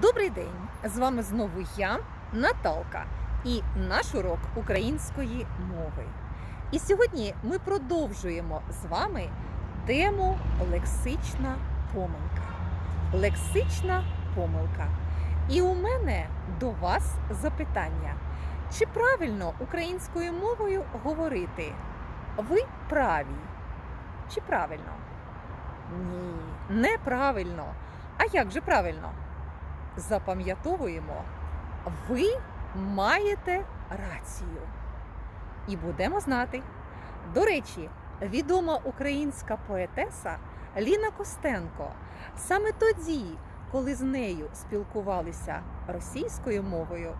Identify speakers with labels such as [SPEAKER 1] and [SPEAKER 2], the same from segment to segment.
[SPEAKER 1] Добрий день! З вами знову я, Наталка, і наш урок української мови. І сьогодні ми продовжуємо з вами тему лексична помилка. Лексична помилка. І у мене до вас запитання: чи правильно українською мовою говорити ви праві? Чи правильно? Ні, неправильно. А як же правильно? Запам'ятовуємо, ви маєте рацію. І будемо знати. До речі, відома українська поетеса Ліна Костенко саме тоді, коли з нею спілкувалися російською мовою,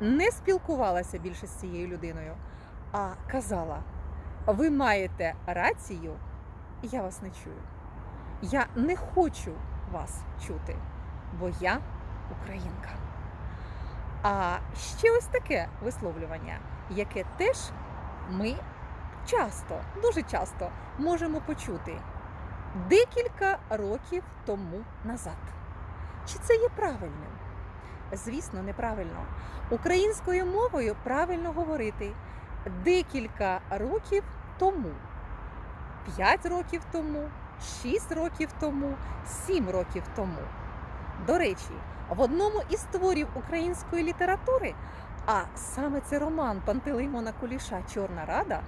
[SPEAKER 1] не спілкувалася більше з цією людиною, а казала: ви маєте рацію, я вас не чую. Я не хочу вас чути, бо я українка. А ще ось таке висловлювання, яке теж ми часто, дуже часто можемо почути декілька років тому назад. Чи це є правильним? Звісно, неправильно. Українською мовою правильно говорити декілька років тому, 5 років тому, 6 років тому, 7 років тому. До речі, в одному із творів української літератури, а саме це роман Пантелеймона Куліша Чорна Рада,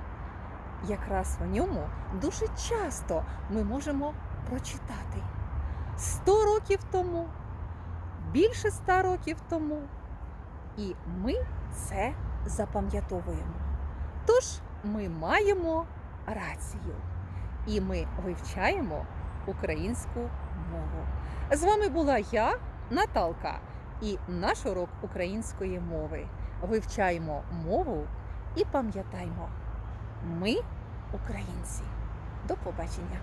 [SPEAKER 1] якраз в ньому дуже часто ми можемо прочитати 100 років тому, більше 100 років тому. І ми це запам'ятовуємо. Тож ми маємо рацію, і ми вивчаємо українську мову. З вами була я, Наталка, і наш урок української мови. Вивчаємо мову і пам'ятаймо, ми українці. До побачення!